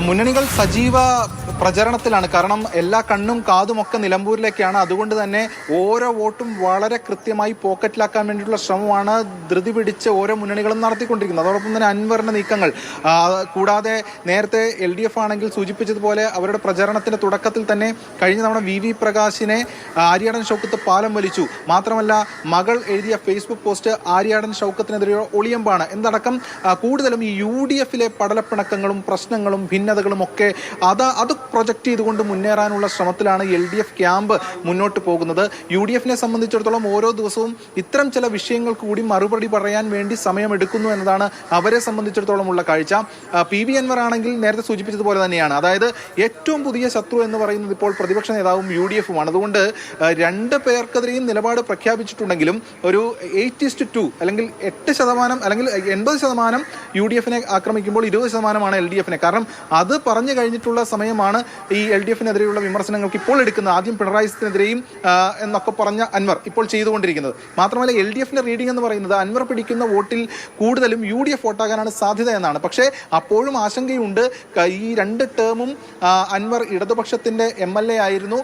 മുന്നണികൾ സജീവ പ്രചരണത്തിലാണ്. കാരണം എല്ലാ കണ്ണും കാതും ഒക്കെ നിലമ്പൂരിലേക്കാണ്. അതുകൊണ്ട് തന്നെ ഓരോ വോട്ടും വളരെ കൃത്യമായി പോക്കറ്റിലാക്കാൻ വേണ്ടിയിട്ടുള്ള ശ്രമമാണ് ധൃതി പിടിച്ച് ഓരോ മുന്നണികളും നടത്തിക്കൊണ്ടിരിക്കുന്നത്. അതോടൊപ്പം തന്നെ അൻവറിന്റെ നീക്കങ്ങൾ. കൂടാതെ നേരത്തെ എൽ ഡി എഫ് ആണെങ്കിൽ സൂചിപ്പിച്ചതുപോലെ അവരുടെ പ്രചരണത്തിന്റെ തുടക്കത്തിൽ തന്നെ കഴിഞ്ഞ തവണ വി വി പ്രകാശിനെ ആര്യാടൻ ഷൗക്കത്ത് പാലം വലിച്ചു. മാത്രമല്ല മകൾ എഴുതിയ ഫേസ്ബുക്ക് പോസ്റ്റ് ആര്യാടൻ ഷൗക്കത്തിനെതിരെ ഒളിയമ്പാണ്. എന്തടക്കം കൂടുതലും ഈ യു ഡി എഫിലെ പടലപ്പിണക്കങ്ങളും പ്രശ്നങ്ങളും ഭിന്നതകളും ഒക്കെ അത് അത് പ്രൊജക്റ്റ് ചെയ്തുകൊണ്ട് മുന്നേറാനുള്ള ശ്രമത്തിലാണ് എൽ ഡി എഫ് ക്യാമ്പ് മുന്നോട്ട് പോകുന്നത്. യു ഡി എഫിനെ സംബന്ധിച്ചിടത്തോളം ഓരോ ദിവസവും ഇത്തരം ചില വിഷയങ്ങൾ കൂടി മറുപടി പറയാൻ വേണ്ടി സമയമെടുക്കുന്നു എന്നതാണ് അവരെ സംബന്ധിച്ചിടത്തോളം ഉള്ള കാഴ്ച പി വി അൻവർ ആണെങ്കിൽ നേരത്തെ സൂചിപ്പിച്ചതുപോലെ തന്നെയാണ്. അതായത് ഏറ്റവും പുതിയ ശത്രു എന്ന് പറയുന്നത് ഇപ്പോൾ പ്രതിപക്ഷ നേതാവും യു ഡി എഫുമാണ്. അതുകൊണ്ട് രണ്ട് പേർക്കെതിരെയും നിലപാട് പ്രഖ്യാപിച്ചിട്ടുണ്ടെങ്കിലും ഒരു എയ്റ്റ് ഇസ്റ്റ് ടു അല്ലെങ്കിൽ എട്ട് ശതമാനം അല്ലെങ്കിൽ എൺപത് ശതമാനം യു ഡി എഫിനെ ആക്രമിക്കുമ്പോൾ ഇരുപത് ശതമാനമാണ് എൽ ഡി എഫിനെ. കാരണം അത് പറഞ്ഞു കഴിഞ്ഞിട്ടുള്ള സമയമാണ് ഈ എൽ ഡി എഫിനെതിരെയുള്ള വിമർശനങ്ങൾക്ക് ഇപ്പോൾ എടുക്കുന്നത് ആദ്യം പിണറായി വിജയനെതിരെയും എന്നൊക്കെ പറഞ്ഞ അൻവർ ഇപ്പോൾ ചെയ്തുകൊണ്ടിരിക്കുന്നത്. മാത്രമല്ല എൽ ഡി എഫിന്റെ റീഡിംഗ് എന്ന് പറയുന്നത് അൻവർ പിടിക്കുന്ന വോട്ടിൽ കൂടുതലും യു ഡി എഫ് വോട്ടാകാനാണ് സാധ്യത എന്നാണ്. പക്ഷേ അപ്പോഴും ആശങ്കയുണ്ട്. ഈ രണ്ട് ടേമും അൻവർ ഇടതുപക്ഷത്തിന്റെ എം എൽ എ ആയിരുന്നു.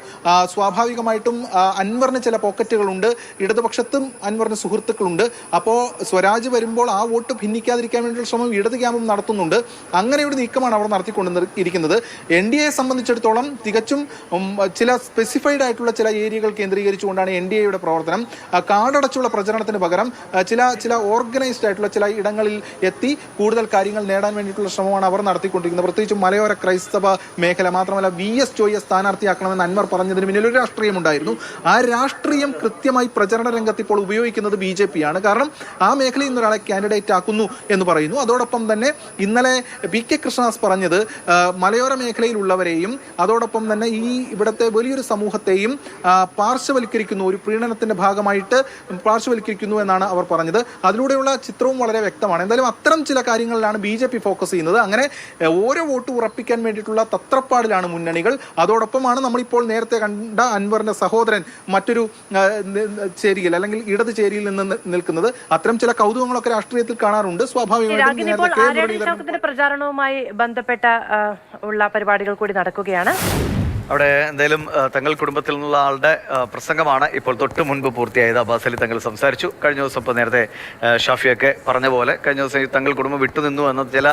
സ്വാഭാവികമായിട്ടും അൻവറിന് ചില പോക്കറ്റുകളുണ്ട്. ഇടതുപക്ഷത്തും അൻവറിന് സുഹൃത്തുക്കളുണ്ട്. അപ്പോൾ സ്വരാജ് വരുമ്പോൾ ആ വോട്ട് ഭിന്നിക്കാതിരിക്കാൻ വേണ്ടിയുള്ള ശ്രമം ഇടത് ക്യാമ്പും നടത്തുന്നുണ്ട്. അങ്ങനെ ഒരു നീക്കമാണ് അവർ നടത്തിക്കൊണ്ട് ഇരിക്കുന്നത് എൻ ഡി എയെ സംബന്ധിച്ചിടത്തോളം തികച്ചും ചില സ്പെസിഫൈഡ് ആയിട്ടുള്ള ചില ഏരിയകൾ കേന്ദ്രീകരിച്ചുകൊണ്ടാണ് എൻ ഡി എയുടെ പ്രവർത്തനം. കാടടച്ചുള്ള പ്രചരണത്തിന് പകരം ചില ചില ഓർഗനൈസ്ഡ് ആയിട്ടുള്ള ചില ഇടങ്ങളിൽ എത്തി കൂടുതൽ കാര്യങ്ങൾ നേടാൻ വേണ്ടിയിട്ടുള്ള ശ്രമമാണ് അവർ നടത്തിക്കൊണ്ടിരിക്കുന്നത്. പ്രത്യേകിച്ചും മലയോര ക്രൈസ്തവ മേഖല മാത്രമല്ല വി എസ് ജോയിയെ സ്ഥാനാർത്ഥിയാക്കണമെന്ന് അൻവർ പറഞ്ഞതിന് പിന്നിൽ ഒരു രാഷ്ട്രീയം ഉണ്ടായിരുന്നു. ആ രാഷ്ട്രീയം കൃത്യമായി പ്രചരണ രംഗത്ത് ഇപ്പോൾ ഉപയോഗിക്കുന്നത് ബി ജെ പി ആണ് കാരണം ആ മേഖലയിൽ നിന്ന് ഒരാളെ കാൻഡിഡേറ്റ് ആക്കുന്നു എന്ന് പറയുന്നു. അതോടൊപ്പം തന്നെ ഇന്നലെ പി കെ കൃഷ്ണദാസ് പറഞ്ഞത് മലയോര മേഖലയിലുള്ളവരെയും അതോടൊപ്പം തന്നെ ഈ ഇവിടുത്തെ വലിയൊരു സമൂഹത്തെയും പാർശ്വവൽക്കരിക്കുന്നു ഒരു പ്രീണനത്തിന്റെ ഭാഗമായിട്ട് പാർശ്വവൽക്കരിക്കുന്നു എന്നാണ് അവർ പറഞ്ഞത്. അതിലൂടെയുള്ള ചിത്രവും വളരെ വ്യക്തമാണ്. എന്തായാലും അത്തരം ചില കാര്യങ്ങളിലാണ് ബി ജെ പി ഫോക്കസ് ചെയ്യുന്നത്. അങ്ങനെ ഓരോ വോട്ട് ഉറപ്പിക്കാൻ വേണ്ടിയിട്ടുള്ള തത്രപ്പാടിലാണ് മുന്നണികൾ. അതോടൊപ്പമാണ് നമ്മളിപ്പോൾ നേരത്തെ കണ്ട അൻവറിന്റെ സഹോദരൻ മറ്റൊരു ചേരിയിൽ അല്ലെങ്കിൽ ഇടത് ചേരിയിൽ നിന്ന് നിൽക്കുന്നത്. അത്തരം ചില കൗതുകങ്ങളൊക്കെ രാഷ്ട്രീയത്തിൽ കാണാറുണ്ട്. സ്വാഭാവികമായിട്ടും പ്രചാരണവുമായി ബന്ധപ്പെട്ട ഉള്ള പരിപാടികൾ കൂടി നടക്കുകയാണ്. അവിടെ എന്തായാലും തങ്ങൾ കുടുംബത്തിൽ നിന്നുള്ള ആളുടെ പ്രസംഗമാണ് ഇപ്പോൾ തൊട്ട് മുൻപ് പൂർത്തിയായത്. അബ്ബാസ് അലി തങ്ങൾ സംസാരിച്ചു. കഴിഞ്ഞ ദിവസം ഇപ്പോൾ നേരത്തെ ഷാഫിയൊക്കെ പറഞ്ഞ പോലെ കഴിഞ്ഞ ദിവസം തങ്ങൾ കുടുംബം വിട്ടുനിന്നു എന്ന ചില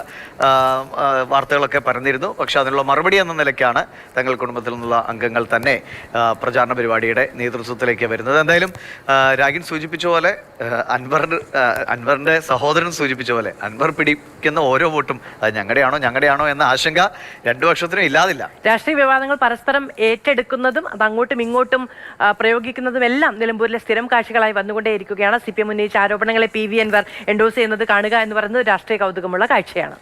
വാർത്തകളൊക്കെ പറഞ്ഞിരുന്നു പക്ഷേ അതിനുള്ള മറുപടി എന്ന നിലയ്ക്കാണ് തങ്ങൾ കുടുംബത്തിൽ നിന്നുള്ള അംഗങ്ങൾ തന്നെ പ്രചാരണ പരിപാടിയുടെ നേതൃത്വത്തിലേക്ക് വരുന്നത്. എന്തായാലും രാഗിൻ സൂചിപ്പിച്ച പോലെ അൻവറിന് അൻവറിന്റെ സഹോദരൻ സൂചിപ്പിച്ച പോലെ അൻവർ പിടിക്കുന്ന ഓരോ വോട്ടും അത് ഞങ്ങളുടെയാണോ ഞങ്ങളുടെയാണോ എന്ന ആശങ്ക രണ്ടു പക്ഷത്തിനും ഇല്ലാതില്ല. രാഷ്ട്രീയ വിവാദങ്ങൾ പരസ്പരം ഏറ്റെടുക്കുന്നതും അത് അങ്ങോട്ടും ഇങ്ങോട്ടും പ്രയോഗിക്കുന്നതും എല്ലാം നിലമ്പൂരിലെ സ്ഥിരം കാഴ്ചകളായി വന്നുകൊണ്ടേയിരിക്കുകയാണ്. സി പി എം ഉന്നയിച്ച ആരോപണങ്ങളെ പി വി എൻവർ എൻഡോസ് ചെയ്യുന്നത് കാണുക എന്ന് പറയുന്നത് രാഷ്ട്രീയ കൗതുകമുള്ള കാഴ്ചയാണ്.